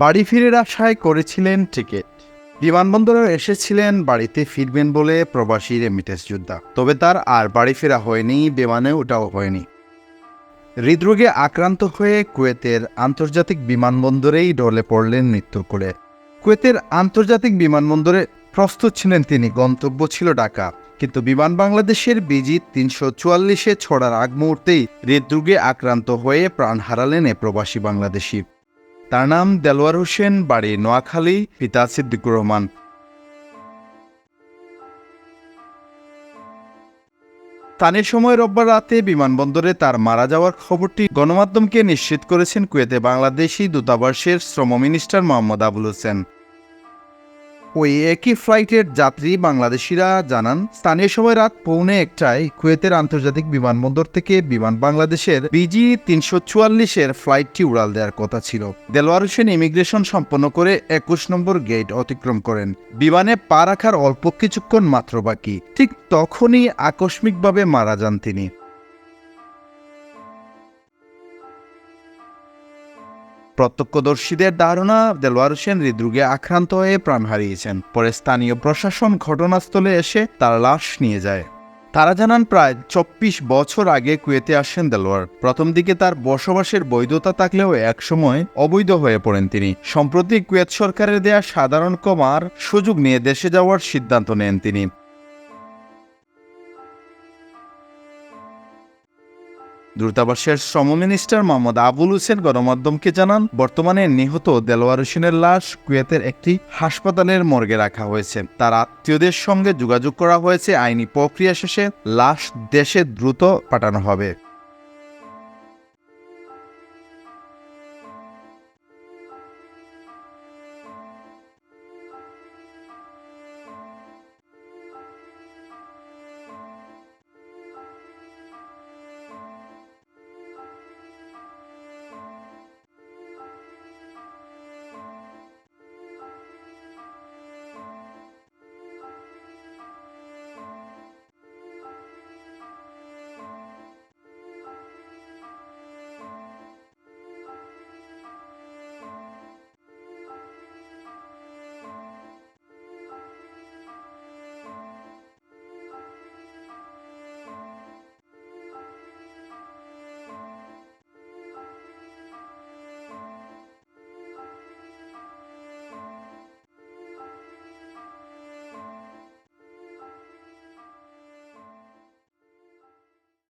বাড়ি ফিরে আশায় করেছিলেন টিকিট। বিমানবন্দরে এসেছিলেন, বাড়িতে ফিরবেন বলে প্রবাসী রেমিটেন্স যোদ্ধা। তবে তার আর বাড়ি ফেরা হয়নি বিমানে ওটাও হয়নি। হৃদরোগে আক্রান্ত হয়ে কুয়েতের আন্তর্জাতিক বিমানবন্দরেই ঢলে পড়লেন মৃত্যুর করে কুয়েতের আন্তর্জাতিক বিমানবন্দরে প্রস্তুত ছিলেন তিনি, গন্তব্য ছিল ঢাকা। কিন্তু বিমান বাংলাদেশের বিজি তিনশো চুয়াল্লিশে ছড়ার আগ মুহূর্তেই হৃদরোগে আক্রান্ত হয়ে প্রাণ হারালেন এ প্রবাসী বাংলাদেশি। তার নাম দেলোয়ার হোসেন, বাড়ি নোয়াখালী, পিতা সিদ্দিকুর রহমান। স্থানীয় সময় রোববার রাতে বিমানবন্দরে তার মারা যাওয়ার খবরটি গণমাধ্যমকে নিশ্চিত করেছেন কুয়েতে বাংলাদেশি দূতাবাসের শ্রম মিনিস্টার মোহাম্মদ আবুল হোসেন। ওই একই ফ্লাইটের যাত্রী বাংলাদেশিরা জানান, স্থানীয় সময় রাত পৌনে একটায় কুয়েতের আন্তর্জাতিক বিমানবন্দর থেকে বিমান বাংলাদেশের বিজি তিনশো চুয়াল্লিশের ফ্লাইটটি উড়াল দেওয়ার কথা ছিল। দেলোয়ার হোসেন ইমিগ্রেশন সম্পন্ন করে একুশ নম্বর গেট অতিক্রম করেন। বিমানে পা রাখার অল্প কিছুক্ষণ মাত্র বাকি। ঠিক তখনই আকস্মিকভাবে মারা যান তিনি। প্রত্যক্ষদর্শীদের ধারণা, দেলোয়ার হোসেন হৃদরোগে আক্রান্ত হয়ে প্রাণ হারিয়েছেন। পরে স্থানীয় প্রশাসন ঘটনাস্থলে এসে তার লাশ নিয়ে যায়। তারা জানান, প্রায় চব্বিশ বছর আগে কুয়েতে আসেন দেলোয়ার। প্রথম দিকে তার বসবাসের বৈধতা থাকলেও একসময় অবৈধ হয়ে পড়েন তিনি। সম্প্রতি কুয়েত সরকারের দেয়া সাধারণ কমার সুযোগ নিয়ে দেশে যাওয়ার সিদ্ধান্ত নেন তিনি। দূতাবাসের শ্রম মিনিস্টার মোহাম্মদ আবুল হোসেন গণমাধ্যমকে জানান, বর্তমানে নিহত দেলোয়ার হোসেনের লাশ কুয়েতের একটি হাসপাতালের মর্গে রাখা হয়েছে। তার আত্মীয়দের সঙ্গে যোগাযোগ করা হয়েছে। আইনি প্রক্রিয়া শেষে লাশ দেশে দ্রুত পাঠানো হবে।